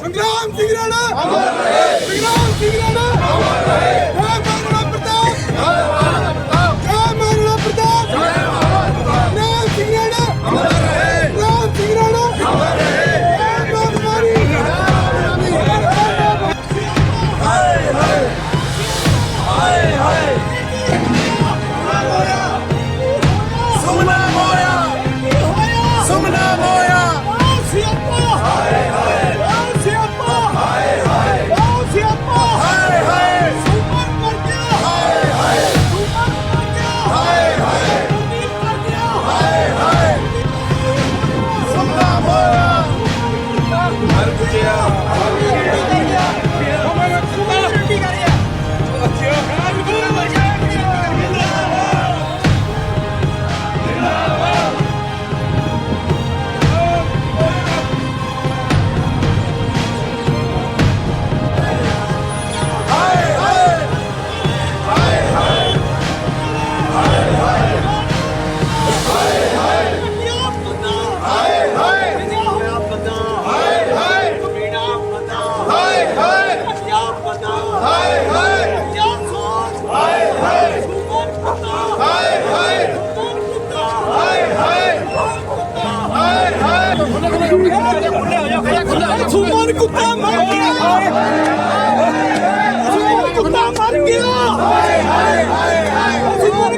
ਸੰਗਰਾਮ ਸਿੰਘ ਰਾਣਾ। ਸੰਗਰਾਮ ਸਿੰਘ ਰਾਣਾ।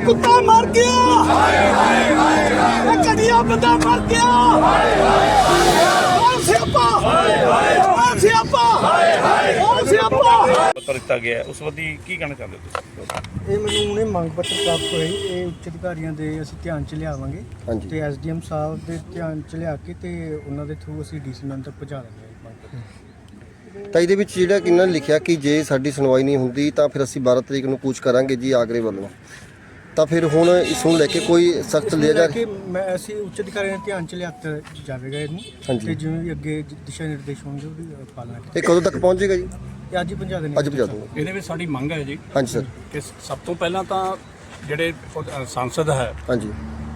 ਕੁੱਤਾ ਮਰ ਗਿਆ। ਹਾਏ ਹਾਏ ਹਾਏ ਕੜੀਆ ਬੰਦਾ ਮਰ ਗਿਆ। ਹਾਏ ਹਾਏ ਸਿਆਪਾ ਹਾਏ ਹਾਏ ਸਿਆਪਾ ਹਾਏ ਹਾਏ ਸਿਆਪਾ ਪੱਤਰ ਦਿੱਤਾ ਗਿਆ। ਉਸ ਸੰਬੰਧੀ ਕੀ ਕਹਿਣਾ ਚਾਹੁੰਦੇ ਹੋ ਤੁਸੀਂ? ਇਹ ਮੈਨੂੰ ਹੁਣੇ ਮੰਗ ਪੱਤਰ ਪ੍ਰਾਪਤ ਹੋਏ ਇਹ ਉੱਚ ਅਧਿਕਾਰੀਆਂ ਦੇ ਅਸੀਂ ਧਿਆਨ ਚ ਲਿਆਵਾਂਗੇ। ਤੇ ਐਸਡੀਐਮ ਸਾਹਿਬ ਦੇ ਧਿਆਨ ਚ ਲਿਆ ਕੇ ਤੇ ਉਹਨਾਂ ਦੇ ਥਰੂ ਅਸੀਂ ਡੀਸੀ ਮੈਮ ਤੱਕ ਪਹੁੰਚਾ ਦਾਂਗੇ। ਇਹ ਤਾਂ ਇਹਦੇ ਵਿੱਚ ਜਿਹੜਾ ਕਿ ਇਹਨਾਂ ਨੇ ਲਿਖਿਆ ਕਿ ਜੇ ਸਾਡੀ ਸੁਣਵਾਈ ਨਹੀਂ ਹੁੰਦੀ ਤਾਂ ਫਿਰ ਅਸੀਂ 12 ਤਰੀਕ ਨੂੰ ਕੂਚ ਕਰਾਂਗੇ ਜੀ ਆਗਰੇ ਵੱਲੋਂ। ਤਾਂ ਫਿਰ ਹੁਣ ਇਸ ਨੂੰ ਲੈ ਕੇ ਕੋਈ ਸਖਤ ਲਿਆ ਜਾ ਕਿ ਮੈਂ ਅਸੀਂ ਉੱਚ ਅਧਿਕਾਰੀਆਂ ਦੇ ਧਿਆਨ ਚ ਲਿਆਤਾ ਜਾਵੇਗਾ ਇਹਨੂੰ। ਹਾਂਜੀ। ਤੇ ਜਿਵੇਂ ਵੀ ਅੱਗੇ ਜ- ਦਿਸ਼ਾ ਨਿਰਦੇਸ਼ ਹੋਣਗੇ ਉਹਦੀ ਅ, ਪਾਲਣਾ ਕੀਤੀ ਇਹ ਕਦੋਂ ਤੱਕ ਪਹੁੰਚੇਗਾ ਜੀ? ਇਹ ਅੱਜ ਹੀ ਪਹੁੰਚਾ ਦੇਣੀ ਅੱਜ ਪਹੁੰਚਾ ਦੂੰਗਾ ਇਹਦੇ ਵਿੱਚ ਸਾਡੀ ਮੰਗ ਹੈ ਜੀ ਹਾਂਜੀ ਸਰ। ਕਿ ਸਭ ਤੋਂ ਪਹਿਲਾਂ ਤਾਂ ਜਿਹੜੇ ਉਹ, ਅ, ਸੰਸਦ ਹੈ ਹਾਂਜੀ।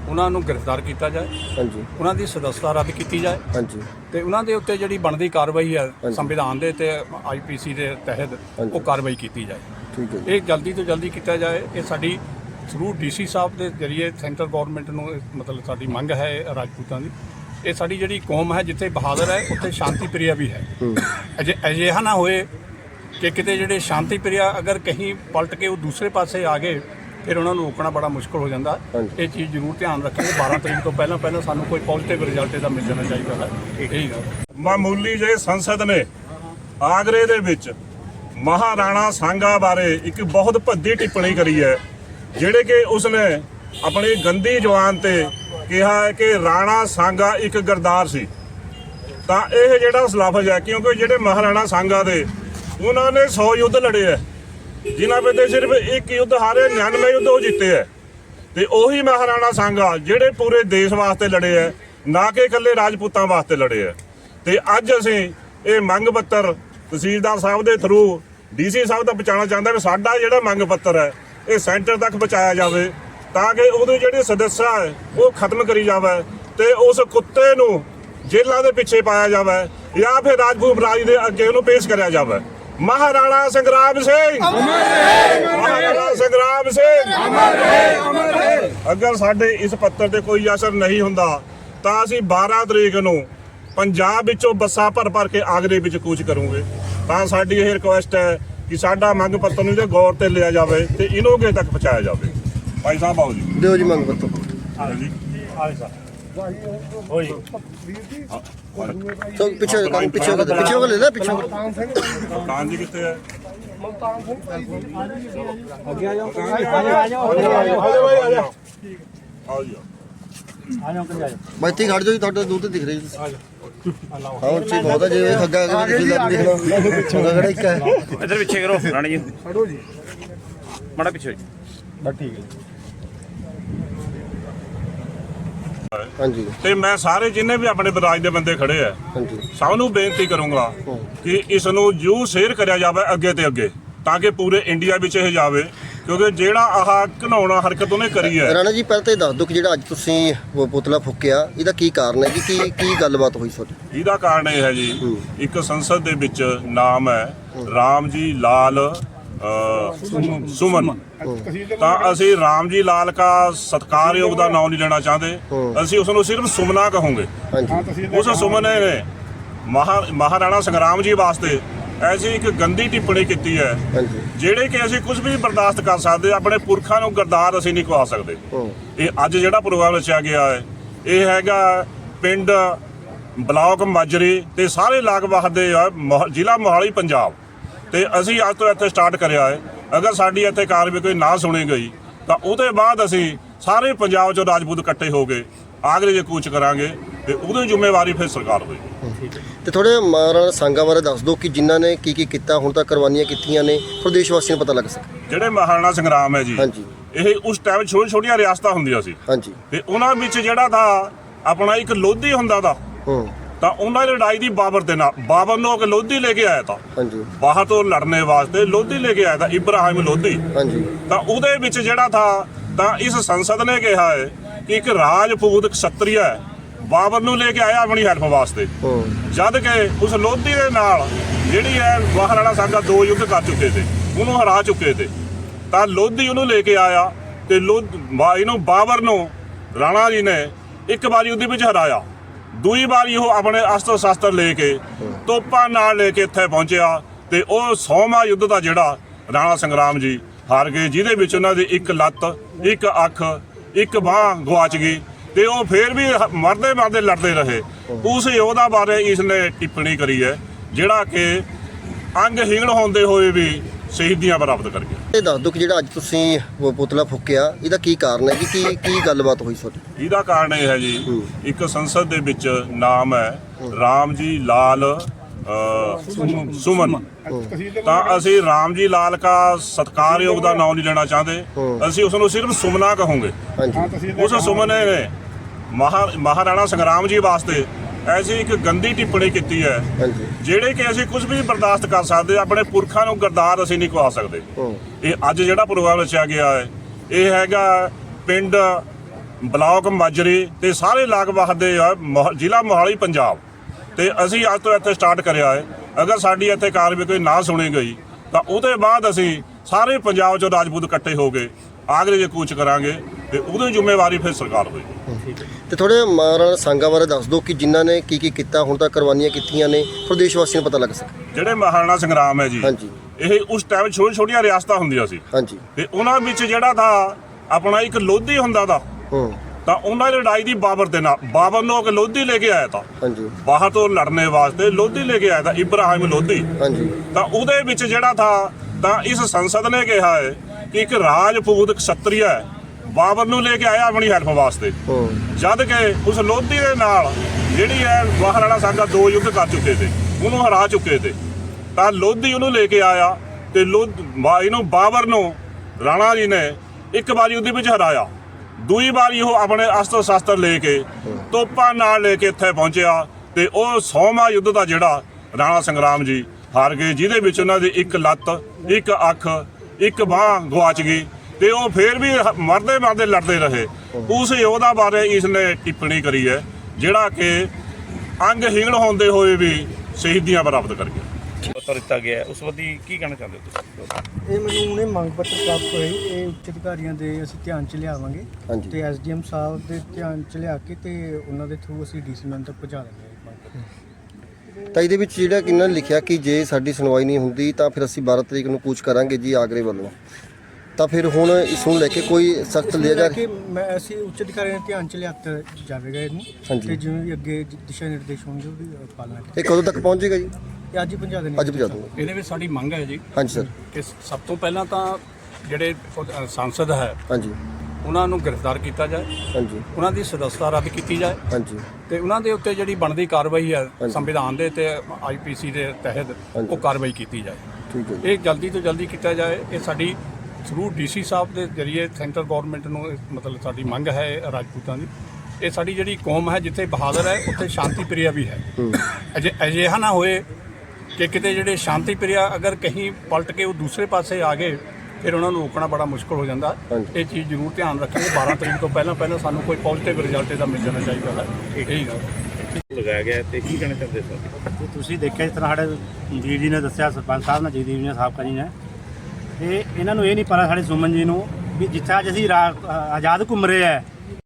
ਉਹਨਾਂ ਨੂੰ ਗ੍ਰਿਫਤਾਰ ਕੀਤਾ ਜਾਏ। ਹਾਂਜੀ। ਉਹਨਾਂ ਦੀ ਸਦੱਸਤਾ ਰੱਦ ਕੀਤੀ ਜਾਏ। ਹਾਂਜੀ। ਤੇ ਉਹਨਾਂ ਦੇ ਉੱਤੇ ਜਿਹੜੀ ਬਣਦੀ ਕਾਰਵਾਈ ਹੈ ਸੰਵਿਧਾਨ ਦੇ ਤੇ ਆਈਪੀਸੀ ਦੇ ਤਹਿਤ ਹਾਂਜੀ। ਉਹ ਕਾਰਵਾਈ ਕੀਤੀ ਜਾਏ। ਠੀਕ ਹੈ ਜੀ। ਇਹ ਜਲਦੀ ਤੋਂ ਜਲਦੀ ਕੀਤਾ ਜਾਏ। ਇਹ ਸਾਡੀ ਥਰੂ ਡੀਸੀ ਸਾਹਿਬ ਦੇ ਜਰੀਏ ਸੈਂਟਰ ਗਵਰਨਮੈਂਟ ਨੂੰ ਇਹ ਮਤਲਬ ਸਾਡੀ ਮੰਗ ਹੈ ਰਾਜਪੂਤਾਂ ਦੀ। ਇਹ ਸਾਡੀ ਜਿਹੜੀ ਕੌਮ ਹੈ ਜਿੱਥੇ ਬਹਾਦਰ ਹੈ ਉੱਥੇ ਸ਼ਾਂਤੀ ਪ੍ਰਿਆ ਵੀ ਹੈ। ਅਜੇ ਅਜਿਹਾ ਨਾ ਹੋਏ ਕਿ ਕਿਤੇ ਜਿਹੜੇ ਸ਼ਾਂਤੀ ਪ੍ਰਿਆ ਅਗਰ ਕਹੀਂ ਪਲਟ ਕੇ ਉਹ ਦੂਸਰੇ ਪਾਸੇ ਆ ਗਏ ਫਿਰ ਉਹਨਾਂ ਨੂੰ ਰੋਕਣਾ ਬੜਾ ਮੁਸ਼ਕਲ ਹੋ ਜਾਂਦਾ। ਇਹ ਚੀਜ਼ ਜ਼ਰੂਰ ਧਿਆਨ ਰੱਖेंगे 12 ਤਰੀਕ ਤੋਂ ਪਹਿਲਾਂ ਪਹਿਲਾਂ ਸਾਨੂੰ ਕੋਈ ਪੋਜ਼ਿਟਿਵ ਰਿਜ਼ਲਟ ਇਹਦਾ ਮਿਲ ਜਾਣਾ ਚਾਹੀਦਾ ਹੈ। ਇਹੀ ਗੱਲ। ਮਾਮੂਲੀ ਜਿਹੇ ਸੰਸਦ ਨੇ ਆਗਰੇ ਦੇ ਵਿੱਚ ਮਹਾਰਾਣਾ ਸਾਂਗਾ ਬਾਰੇ ਇੱਕ ਬਹੁਤ ਭੱਦੀ ਟਿੱਪਣੀ ਕਰੀ ਹੈ। ਜਿਹੜੇ ਕਿ ਉਸਨੇ ਆਪਣੀ ਗੰਦੀ ਜਵਾਨ ਤੇ ਕਿਹਾ ਹੈ ਕਿ ਰਾਣਾ ਸਾਂਗਾ ਇੱਕ ਗਰਦਾਰ ਸੀ। ਤਾਂ ਇਹ ਜਿਹੜਾ ਲਫ਼ਜ਼ ਹੈ, ਕਿਉਂਕਿ ਜਿਹੜੇ ਮਹਾਰਾਣਾ ਸਾਂਗਾ ਦੇ, ਉਹਨਾਂ ਨੇ 100 ਯੁੱਧ ਲੜੇ ਹੈ। ਜਿਨ੍ਹਾਂ ਵਿੱਚ ਸਿਰਫ ਇੱਕ ਯੁੱਧ ਹਾਰੇ 99 ਯੁੱਧ ਉਹ ਜਿੱਤੇ ਹੈ। ਤੇ ਉਹੀ ਮਹਾਰਾਣਾ ਸਾਂਗਾ ਜਿਹੜੇ ਪੂਰੇ ਦੇਸ਼ ਵਾਸਤੇ ਲੜੇ ਹੈ, ਨਾ ਕਿ ਇਕੱਲੇ ਰਾਜਪੂਤਾਂ ਵਾਸਤੇ ਲੜੇ ਹੈ। ਤੇ ਅੱਜ ਅਸੀਂ ਇਹ ਮੰਗ ਪੱਤਰ ਤਹਿਸੀਲਦਾਰ ਸਾਹਿਬ ਦੇ ਥਰੂ ਡੀਸੀ ਸਾਹਿਬ ਤੱਕ ਪਹੁੰਚਾਉਣਾ ਚਾਹੁੰਦਾ ਵੀ ਸਾਡਾ ਜਿਹੜਾ ਮੰਗ ਪੱਤਰ ਹੈ ਇਹ ਸੈਂਟਰ ਤੱਕ ਪਹੁੰਚਾਇਆ ਜਾਵੇ ਤਾਂ ਕਿ ਉਹਦੇ ਜਿਹੜੇ ਸਦੱਸਿਆ ਹੈ, ਉਹ ਖਤਮ ਕਰੀ ਜਾਵੇ ਤੇ ਉਸ ਕੁੱਤੇ ਨੂੰ ਜੇਲ੍ਹਾਂ ਦੇ ਪਿੱਛੇ ਪਾਇਆ ਜਾਵੇ ਜਾਂ ਫਿਰ ਰਾਜਪੂਤ ਰਾਜ ਦੇ ਅੱਗੇ ਉਹਨੂੰ ਪੇਸ਼ ਕਰਿਆ ਜਾਵੇ। ਮਹਾਰਾਣਾ ਸੰਗਰਾਮ ਸਿੰਘ। ਮਹਾਰਾਣਾ ਸੰਗਰਾਮ ਸਿੰਘ। ਅਗਰ ਸਾਡੇ ਇਸ ਪੱਤਰ ਤੇ ਕੋਈ ਅਸਰ ਨਹੀਂ ਹੁੰਦਾ, ਤਾਂ ਅਸੀਂ 12 ਤਰੀਕ ਨੂੰ ਪੰਜਾਬ ਵਿੱਚੋਂ ਬੱਸਾਂ ਭਰ ਭਰ ਕੇ ਆਗਰੇ ਵਿੱਚ ਕੂਚ ਕਰੂਗੇ। ਤਾਂ ਸਾਡੀ ਇਹ ਰਿਕੁਐਸਟ ਹੈ ਕਿ ਸਾਡਾ ਮੰਗ ਪੱਤਰ ਨੂੰ ਜੇ ਗੌਰ ਤੇ ਲਿਆ ਜਾਵੇ ਤੇ ਇਹਨੂੰ ਅੱਗੇ ਤੱਕ ਪਹੁੰਚਾਇਆ ਜਾਵੇ। ਭਾਈ ਸਾਹਿਬ ਆਓ ਜੀ। ਦਿਓ ਜੀ ਮੰਗ ਪੱਤਰ। ਆਓ ਜੀ। ਸੋ ਪਿੱਛੇ ਹੋ ਜਾਓ, ਪਿੱਛੇ ਹੋ ਕੇ ਪਿੱਛੇ ਹੋ ਕੇ ਲੈ ਲੈ ਪਿੱਛੇ ਹੋ ਕੇ। ਕਾਨ ਜੀ ਕਿੱਥੇ ਹੈ? ਆਓ ਜੀ ਮੈਂ ਇੱਥੇ ਹੀ ਖੜ ਜਾਓ ਜੀ ਤੁਹਾਡਾ ਦੂਰ ਤੇ ਦਿਖ ਰਿਹਾ ਜੀ। ਹਾਂ ਉੱਚੀ ਬਹੁਤ ਹੈ ਜੇ ਖੱਗਾ ਅਗੇ ਤੁਸੀਂ ਲੱਗ ਦੇਖਣਾ ਪਿੱਛੇ ਦਾ ਕਿਹੜਾ ਇੱਕ ਹੈ? ਇੱਧਰ ਪਿੱਛੇ ਕਰੋ ਰਾਣੀ ਜੀ। ਖੜੋ ਜੀ। ਮਾੜਾ ਪਿੱਛੇ ਜੀ। ਹਾਂਜੀ। ਤੇ ਮੈਂ ਸਾਰੇ ਜਿੰਨੇ ਵੀ ਆਪਣੇ ਵਿਰਾਜ ਦੇ ਬੰਦੇ ਖੜੇ ਆ ਹਾਂਜੀ। ਸਭ ਨੂੰ ਬੇਨਤੀ ਕਰੂੰਗਾ ਕਿ ਇਸ ਨੂੰ ਜੂ ਸ਼ੇਅਰ ਕਰਿਆ ਜਾਵੇ ਅੱਗੇ ਤੇ ਅੱਗੇ ਤਾਂ ਕਿ ਪੂਰੇ ਇੰਡੀਆ ਵਿੱਚ ਇਹ ਜਾਵੇ। ਕਿਉਂਕਿ ਜਿਹੜਾ ਆਹ ਘਿਨਾਉਣਾ ਹਰਕਤ ਉਹਨੇ ਕਰੀ ਹੈ। ਰਾਣਾ ਜੀ ਪਹਿਲਾਂ ਤਾਂ ਇਹ ਦੱਸ ਦਿਓ ਕਿ ਜਿਹੜਾ ਅੱਜ ਤੁਸੀਂ ਉਹ ਪੁਤਲਾ ਫੁੱਕਿਆ ਇਹਦਾ ਕੀ ਕਾਰਨ ਹੈ ਜੀ? ਕੀ ਕੀ ਗੱਲਬਾਤ ਹੋਈ ਤੁਹਾਡੀ? ਇਹਦਾ ਕਾਰਨ ਇਹ ਹੈ ਜੀ ਇੱਕ ਸੰਸਦ ਦੇ ਵਿੱਚ ਨਾਮ ਹੈ ਰਾਮ ਜੀ ਲਾਲ ਅ, ਸੁਮਨ। ਤਾਂ ਅਸੀਂ ਰਾਮ ਜੀ ਲਾਲ ਕਾ ਸਤਕਾਰਯੋਗ ਦਾ ਨਾਮ ਨਹੀਂ ਲੈਣਾ ਚਾਹਦੇ। ਅਸੀਂ ਉਸ ਨੂੰ ਸਿਰਫ ਸੁਮਨਾ ਕਹੋਗੇ। ਹਾਂਜੀ। ਉਸ ਸੁਮਨ ਨੇ ਮਹਾ ਮਹਾਰਾਣਾ ਸੰਗਰਾਮ ਜੀ ਵਾਸਤੇ ਐਸੀ ਇੱਕ ਗੰਦੀ ਟਿੱਪਣੀ ਕੀਤੀ ਹੈ ਹਾਂਜੀ। ਜਿਹੜੇ ਕਿ ਅਸੀਂ ਕੁਝ ਵੀ ਬਰਦਾਸ਼ਤ ਕਰ ਸਕਦੇ ਆਪਣੇ ਪੁਰਖਾਂ ਨੂੰ ਗਰਦਾਰ ਅਸੀਂ ਨਹੀਂ ਖਵਾ ਸਕਦੇ। ਇਹ ਅੱਜ ਜਿਹੜਾ ਪ੍ਰੋਗਰਾਮ ਰਚਿਆ ਗਿਆ ਹੈ ਇਹ ਹੈਗਾ ਪਿੰਡ ਬਲਾਕ ਮਾਜਰੀ ਤੇ ਸਾਰੇ ਲਾਗ ਵਸਦੇ ਆ ਜ਼ਿਲ੍ਹਾ ਮੋਹਾਲੀ ਪੰਜਾਬ। ਤੇ ਅਸੀਂ ਅੱਜ ਤੋਂ ਇੱਥੇ ਸਟਾਰਟ ਕਰਿਆ ਹੈ। ਅਗਰ ਸਾਡੀ ਇੱਥੇ ਕਾਰਵਾਈ ਕੋਈ ਨਾ ਸੁਣੀ ਗਈ ਤਾਂ ਉਹਦੇ ਬਾਅਦ ਅਸੀਂ ਸਾਰੇ ਪੰਜਾਬ ਚੋਂ ਰਾਜਪੂਤ ਇਕੱਠੇ ਹੋ ਕੇ ਆਗਰੇ ਜੇ ਕੂਚ ਕਰਾਂਗੇ ਤੇ ਉਹਦੀ ਜ਼ਿੰਮੇਵਾਰੀ ਫਿਰ ਸਰਕਾਰ ਹੋਏਗੀ। ਤੇ ਥੋੜੇ ਮਹਾਰਾਣਾ ਸੰਘਾਂ ਬਾਰੇ ਦੱਸ ਦਿਓ ਕਿ ਜਿਨ੍ਹਾਂ ਨੇ ਕੀ ਕੀ ਕੀਤਾ ਹੁਣ ਤੱਕ ਕੁਰਬਾਨੀਆਂ ਕੀਤੀਆਂ ਨੇ ਥੋੜੇ ਦੇਸ਼ ਵਾਸੀਆਂ ਨੂੰ ਪਤਾ ਲੱਗ ਸਕੇ। ਜਿਹੜੇ ਮਹਾਰਾਣਾ ਸੰਗਰਾਮ ਹੈ ਜੀ ਹਾਂਜੀ। ਇਹ ਉਸ ਟਾਈਮ ਛੋਟੀ ਛੋਟੀਆਂ ਰਿਆਸਤਾਂ ਹੁੰਦੀਆਂ ਸੀ। ਹਾਂਜੀ। ਤੇ ਉਹਨਾਂ ਵਿੱਚ ਜਿਹੜਾ ਦਾ ਆਪਣਾ ਇੱਕ ਲੋਧੀ ਹੁੰਦਾ ਦਾ ਹੂੰ। ਤਾਂ ਉਹਨਾਂ ਦੀ ਲੜਾਈ ਦੀ ਬਾਬਰ ਦੇ ਨਾਲ ਬਾਬਰ ਨੂੰ ਕਿ ਲੋਧੀ ਲੈ ਕੇ ਆਇਆ ਤਾਂ। ਹਾਂਜੀ। ਬਾਹਰ ਤੋਂ ਲੜਨੇ ਵਾਸਤੇ ਲੋਧੀ ਲੈ ਕੇ ਆਇਆ ਤਾਂ ਇਬਰਾਹਿਮ ਲੋਧੀ। ਹਾਂਜੀ। ਤਾਂ ਉਹਦੇ ਵਿੱਚ ਜਿਹੜਾ ਥਾ ਤਾਂ ਇਸ ਸੰਸਦ ਨੇ ਕਿਹਾ ਹੈ ਕਿ ਇੱਕ ਰਾਜਪੂਤ ਕਸ਼ਤਰੀਆ ਹੈ ਬਾਬਰ ਨੂੰ ਲੈ ਕੇ ਆਇਆ ਆਪਣੀ ਹੈਲਪ ਵਾਸਤੇ। ਜਦ ਕਿ ਉਸ ਲੋਧੀ ਦੇ ਨਾਲ ਜਿਹੜੀ ਹੈ ਮਹਾਰਾਣਾ ਸਾਂਗਾ ਦੋ ਯੁੱਧ ਕਰ ਚੁੱਕੇ ਤੇ ਉਹਨੂੰ ਹਰਾ ਚੁੱਕੇ ਤੇ ਤਾਂ ਲੋਧੀ ਉਹਨੂੰ ਲੈ ਕੇ ਆਇਆ ਤੇ ਲੋਧ ਇਹਨੂੰ ਬਾਬਰ ਨੂੰ ਰਾਣਾ ਜੀ ਨੇ ਇੱਕ ਵਾਰੀ ਉਹਦੇ ਵਿੱਚ ਹਰਾਇਆ। ਦੂਈ ਵਾਰੀ ਉਹ ਆਪਣੇ ਅਸਤਰ ਸ਼ਸਤਰ ਲੈ ਕੇ ਤੋਪਾਂ ਨਾਲ ਲੈ ਕੇ ਇੱਥੇ ਪਹੁੰਚਿਆ ਤੇ ਉਹ ਸੌਵਾਂ ਯੁੱਧ ਦਾ ਜਿਹੜਾ ਰਾਣਾ ਸੰਗਰਾਮ ਜੀ ਹਾਰ ਗਏ ਜਿਹਦੇ ਵਿੱਚ ਉਹਨਾਂ ਦੀ ਇੱਕ ਲੱਤ ਇੱਕ ਅੱਖ ਇੱਕ ਬਾਹ ਗਵਾਚ ਗਈ ਤੇ ਉਹ ਫੇਰ ਵੀ ਮਰਦੇ ਮਰਦੇ ਲੜਦੇ ਰਹੇ। ਉਸ ਯੋਧਾ ਬਾਰੇ ਇਸ ਨੇ ਟਿੱਪਣੀ ਕਰੀ ਹੈ ਜਿਹੜਾ ਕਿ ਅੰਗਹੀਣ ਹੁੰਦੇ ਹੋਏ ਵੀ ਸ਼ਹੀਦੀਆਂ ਪ੍ਰਾਪਤ ਕਰ ਗਿਆ। ਇਹ ਦੱਸ ਦਿਓ ਕਿ ਜਿਹੜਾ ਅੱਜ ਤੁਸੀਂ ਉਹ ਪੁਤਲਾ ਫੁੱਕਿਆ ਇਹਦਾ ਕੀ ਕਾਰਨ ਹੈ ਜੀ? ਕੀ ਕੀ ਗੱਲਬਾਤ ਹੋਈ ਤੁਹਾਡੀ? ਇਹਦਾ ਕਾਰਨ ਇਹ ਹੈ ਜੀ ਇੱਕ ਸੰਸਦ ਦੇ ਵਿੱਚ ਨਾਮ ਹੈ ਰਾਮ ਜੀ ਲਾਲ ਸੁਮਨ। ਤਾਂ ਅਸੀਂ ਰਾਮ ਜੀ ਲਾਲ ਕਾ ਸਤਕਾਰਯੋਗ ਦਾ ਨਾਮ ਨਹੀਂ ਲੈਣਾ ਚਾਹਦੇ। ਅਸੀਂ ਉਸ ਨੂੰ ਸਿਰਫ ਸੁਮਨਾ ਕਹੋਗੇ। ਉਸ ਸੁਮਨ ਨੇ ਮਹਾ ਮਹਾਰਾਣਾ ਸੰਗਰਾਮ ਜੀ ਵਾਸਤੇ ਐਸੀ ਇੱਕ ਗੰਦੀ ਟਿੱਪਣੀ ਕੀਤੀ ਹੈ। ਜਿਹੜੇ ਕਿ ਅਸੀਂ ਕੁਝ ਵੀ ਬਰਦਾਸ਼ਤ ਕਰ ਸਕਦੇ ਆਪਣੇ ਪੁਰਖਾਂ ਨੂੰ ਗਰਦਾਰ ਅਸੀਂ ਨਹੀਂ ਖਵਾ ਸਕਦੇ। ਇਹ ਅੱਜ ਜਿਹੜਾ ਪ੍ਰੋਗਰਾਮ ਰਚਿਆ ਗਿਆ ਹੈ ਇਹ ਹੈਗਾ ਪਿੰਡ ਬਲਾਕ ਮਾਜਰੀ ਤੇ ਸਾਰੇ ਲਾਗ ਮੋਹ- ਜ਼ਿਲ੍ਹਾ ਮੋਹਾਲੀ ਪੰਜਾਬ। ਤੇ ਅਸੀਂ ਅੱਜ ਤੋਂ ਇੱਥੇ ਸਟਾਰਟ ਕਰਿਆ ਹੈ। ਅਗਰ ਸਾਡੀ ਇੱਥੇ ਕਾਰਵਾਈ ਕੋਈ ਨਾ ਸੁਣੀ ਗਈ ਤਾਂ ਉਹਦੇ ਬਾਅਦ ਅਸੀਂ ਸਾਰੇ ਪੰਜਾਬ ਚੋਂ ਰਾਜਪੂਤ ਇਕੱਠੇ ਹੋ ਕੇ ਆਗਰੇ ਜੇ ਕੂਚ ਕਰਾਂਗੇ ਤੇ ਉਹਦੀ ਜ਼ਿੰਮੇਵਾਰੀ ਫਿਰ ਸਰਕਾਰ ਹੋਏਗੀ। ਤੇ ਥੋੜੇ ਮਹਾਰਾਣਾ ਸੰਘਾਂ ਬਾਰੇ ਦੱਸ ਦਿਓ ਕਿ ਜਿਨ੍ਹਾਂ ਨੇ ਕੀ ਕੀ ਕੀਤਾ ਹੁਣ ਤੱਕ ਕੁਰਬਾਨੀਆਂ ਕੀਤੀਆਂ ਨੇ ਥੋੜੇ ਦੇਸ਼ ਵਾਸੀਆਂ ਨੂੰ ਪਤਾ ਲੱਗ ਸਕੇ। ਜਿਹੜੇ ਮਹਾਰਾਣਾ ਸੰਗਰਾਮ ਹੈ ਜੀ ਹਾਂਜੀ। ਇਹ ਉਸ ਟਾਈਮ ਛੋਟੀ ਛੋਟੀਆਂ ਰਿਆਸਤਾਂ ਹੁੰਦੀਆਂ ਸੀ। ਹਾਂਜੀ। ਤੇ ਉਹਨਾਂ ਵਿੱਚ ਜਿਹੜਾ ਦਾ ਆਪਣਾ ਇੱਕ ਲੋਧੀ ਹੁੰਦਾ ਦਾ ਹੂੰ। ਤਾਂ ਉਹਨਾਂ ਦੀ ਲੜਾਈ ਦੀ ਬਾਬਰ ਦੇ ਨਾਲ। ਬਾਬਰ ਨੂੰ ਕਿ ਲੋਧੀ ਲੈ ਕੇ ਆਇਆ ਤਾਂ। ਹਾਂਜੀ। ਬਾਹਰ ਤੋਂ ਲੜਨੇ ਵਾਸਤੇ ਲੋਧੀ ਲੈ ਕੇ ਆਇਆ ਤਾਂ ਇਬਰਾਹਿਮ ਲੋਧੀ। ਹਾਂਜੀ। ਤਾਂ ਉਹਦੇ ਵਿੱਚ ਜਿਹੜਾ ਥਾ ਤਾਂ ਇਸ ਸੰਸਦ ਨੇ ਕਿਹਾ ਹੈ ਕਿ ਇੱਕ ਰਾਜਪੂਤ ਕਸ਼ਤਰੀਆ ਹੈ ਬਾਬਰ ਨੂੰ ਲੈ ਕੇ ਆਇਆ ਆਪਣੀ ਹੈਲਪ ਵਾਸਤੇ। ਜਦ ਕਿ ਉਸ ਲੋਧੀ ਦੇ ਨਾਲ ਜਿਹੜੀ ਹੈ ਮਹਾਰਾਣਾ ਸਾਂਗਾ ਦੋ ਯੁੱਧ ਕਰ ਚੁੱਕੇ ਤੇ ਉਹਨੂੰ ਹਰਾ ਚੁੱਕੇ ਤੇ ਤਾਂ ਲੋਧੀ ਉਹਨੂੰ ਲੈ ਕੇ ਆਇਆ ਤੇ ਲੋਧ ਇਹਨੂੰ ਬਾਬਰ ਨੂੰ ਰਾਣਾ ਜੀ ਨੇ ਇੱਕ ਵਾਰੀ ਉਹਦੇ ਵਿੱਚ ਹਰਾਇਆ। ਦੂਈ ਵਾਰੀ ਉਹ ਆਪਣੇ ਅਸਤਰ ਸ਼ਸਤਰ ਲੈ ਕੇ ਤੋਪਾਂ ਨਾਲ ਲੈ ਕੇ ਇੱਥੇ ਪਹੁੰਚਿਆ ਤੇ ਉਹ ਸੋਮਾ ਯੁੱਧ ਦਾ ਜਿਹੜਾ ਰਾਣਾ ਸੰਗਰਾਮ ਜੀ ਹਾਰ ਗਏ, ਜਿਹਦੇ ਵਿੱਚ ਉਹਨਾਂ ਦੀ ਇੱਕ ਲੱਤ, ਇੱਕ ਅੱਖ, ਇੱਕ ਬਾਹ ਗਵਾਚ ਗਈ ਤੇ ਉਹ ਫੇਰ ਵੀ ਮਰਦੇ ਮਰਦੇ ਲੜਦੇ ਰਹੇ। ਉਸ ਯੋਧਾ ਬਾਰੇ ਇਸ ਨੇ ਟਿੱਪਣੀ ਕਰੀ ਹੈ, ਜਿਹੜਾ ਕਿ ਅੰਗਹੀਣ ਹੁੰਦੇ ਹੋਏ ਵੀ ਸ਼ਹੀਦੀਆਂ ਪ੍ਰਾਪਤ ਕਰ ਗਿਆ ਪੱਤਰ ਦਿੱਤਾ ਗਿਆ ਹੈ, ਉਸ ਸੰਬੰਧੀ ਕੀ ਕਹਿਣਾ ਚਾਹੁੰਦੇ ਹੋ ਤੁਸੀਂ ਇਹ ਮੈਨੂੰ ਹੁਣੇ ਮੰਗ ਪੱਤਰ ਪ੍ਰਾਪਤ ਹੋਏ ਇਹ ਉੱਚ ਅਧਿਕਾਰੀਆਂ ਦੇ ਅਸੀਂ ਧਿਆਨ ਚ ਲਿਆਵਾਂਗੇ ਹਾਂਜੀ। ਤੇ ਐਸਡੀਐਮ ਸਾਹਿਬ ਦੇ ਧਿਆਨ ਚ ਲਿਆ ਕੇ ਤੇ ਉਹਨਾਂ ਦੇ ਥਰੂ ਅਸੀਂ ਡੀਸੀ ਮੈਮ ਤੱਕ ਪਹੁੰਚਾ ਦਿੰਦੇ ਹਾਂ ਇਹ ਮੰਗ ਪੱਤਰ। ਤਾਂ ਇਹਦੇ ਵਿੱਚ ਜਿਹੜਾ ਕਿ ਇਹਨਾਂ ਨੇ ਲਿਖਿਆ ਕਿ ਜੇ ਸਾਡੀ ਸੁਣਵਾਈ ਨਹੀਂ ਹੁੰਦੀ ਤਾਂ ਫਿਰ ਅਸੀਂ 12 ਤਰੀਕ ਨੂੰ ਕੂਚ ਕਰਾਂਗੇ ਜੀ ਆਗਰੇ ਵੱਲੋਂ ਤਾਂ ਫਿਰ ਹੁਣ ਇਸ ਨੂੰ ਲੈ ਕੇ ਕੋਈ ਸਖਤ ਲਿਆ ਜਾ ਕੇ ਮੈਂ ਅਸੀਂ ਉੱਚ ਅਧਿਕਾਰੀਆਂ ਦੇ ਧਿਆਨ ਚ ਲਿਆਤਾ ਜਾਵੇਗਾ ਇਹਨੂੰ ਹਾਂਜੀ। ਤੇ ਜਿਵੇਂ ਵੀ ਅੱਗੇ ਜ- ਦਿਸ਼ਾ ਨਿਰਦੇਸ਼ ਹੋਣਗੇ ਉਹਦੀ ਅ, ਪਾਲਣਾ ਇਹ ਕਦੋਂ ਤੱਕ ਪਹੁੰਚੇਗਾ ਜੀ? ਇਹ ਅੱਜ ਹੀ ਪਹੁੰਚਾ ਦੇਣੇ ਅੱਜ ਪਹੁੰਚਾ ਦੂੰਗਾ ਇਹਦੇ ਵਿੱਚ ਸਾਡੀ ਮੰਗ ਹੈ ਜੀ ਹਾਂਜੀ ਸਰ। ਕਿ ਸਭ ਤੋਂ ਪਹਿਲਾਂ ਤਾਂ ਜਿਹੜੇ ਉਹ, ਅ, ਸੰਸਦ ਹੈ ਹਾਂਜੀ। ਉਹਨਾਂ ਨੂੰ ਗ੍ਰਿਫਤਾਰ ਕੀਤਾ ਜਾਏ। ਹਾਂਜੀ। ਉਹਨਾਂ ਦੀ ਸਦਸਤਾ ਰੱਦ ਕੀਤੀ ਜਾਏ। ਹਾਂਜੀ। ਤੇ ਉਹਨਾਂ ਦੇ ਉੱਤੇ ਜਿਹੜੀ ਬਣਦੀ ਕਾਰਵਾਈ ਹੈ ਸੰਵਿਧਾਨ ਦੇ ਤੇ ਆਈਪੀਸੀ ਦੇ ਤਹਿਤ ਹਾਂਜੀ। ਉਹ ਕਾਰਵਾਈ ਕੀਤੀ ਜਾਏ। ਠੀਕ ਹੈ ਜੀ। ਇਹ ਜਲਦੀ ਤੋਂ ਜਲਦੀ ਕੀਤਾ ਜਾਏ। ਇਹ ਸਾਡੀ ਥਰੂ ਡੀਸੀ ਸਾਹਿਬ ਦੇ ਜਰੀਏ ਸੈਂਟਰ ਗਵਰਨਮੈਂਟ ਨੂੰ ਮਤਲਬ ਸਾਡੀ ਮੰਗ ਹੈ ਰਾਜਪੂਤਾਂ ਦੀ। ਇਹ ਸਾਡੀ ਜਿਹੜੀ ਕੌਮ ਹੈ ਜਿੱਥੇ ਬਹਾਦਰ ਹੈ ਉੱਥੇ ਸ਼ਾਂਤੀ ਪ੍ਰਿਆ ਵੀ ਹੈ। ਅਜੇ ਅਜਿਹਾ ਨਾ ਹੋਏ ਕਿ ਕਿਤੇ ਜਿਹੜੇ ਸ਼ਾਂਤੀ ਪ੍ਰਿਆ ਅਗਰ ਕਹੀਂ ਪਲਟ ਕੇ ਉਹ ਦੂਸਰੇ ਪਾਸੇ ਆ ਗਏ ਫਿਰ ਉਹਨਾਂ ਨੂੰ ਰੋਕਣਾ ਬੜਾ ਮੁਸ਼ਕਲ ਹੋ ਜਾਂਦਾ। ਇਹ ਚੀਜ਼ ਜ਼ਰੂਰ ਧਿਆਨ ਰੱਖਣੀ। 12 ਤਰੀਕ ਤੋਂ ਪਹਿਲਾਂ ਪਹਿਲਾਂ ਸਾਨੂੰ ਕੋਈ ਪੋਜ਼ਿਟਿਵ ਰਿਜ਼ਲਟ ਇਹਦਾ ਮਿਲ ਜਾਣਾ ਚਾਹੀਦਾ ਹੈ। ਇਹੀ ਗੱਲ ਲਗਾਇਆ ਗਿਆ ਤੇ ਕੀ ਕਹਿਣਾ ਚਾਹੁੰਦੇ ਸਰ? ਤੁਸੀਂ ਦੇਖਿਆ ਇਸ ਤਰ੍ਹਾਂ ਸਾਡੇ ਜੀ ਜੀ ਨੇ ਦੱਸਿਆ ਸਰਪੰਚ ਸਾਹਿਬ ਨੇ ਜੀ ਜੀ ਨੇ ਸਾਬਕਾ ਜੀ ਨੇ। ਤੇ ਇਹਨਾਂ ਨੂੰ ਇਹ ਨਹੀਂ ਪਤਾ ਸਾਡੇ ਸੁਮਨ ਜੀ ਨੂੰ ਵੀ ਜਿੱਥੇ ਅੱਜ ਅਸੀਂ ਰਾ- ਆਜ਼ਾਦ ਘੁੰਮ ਰਹੇ ਆ।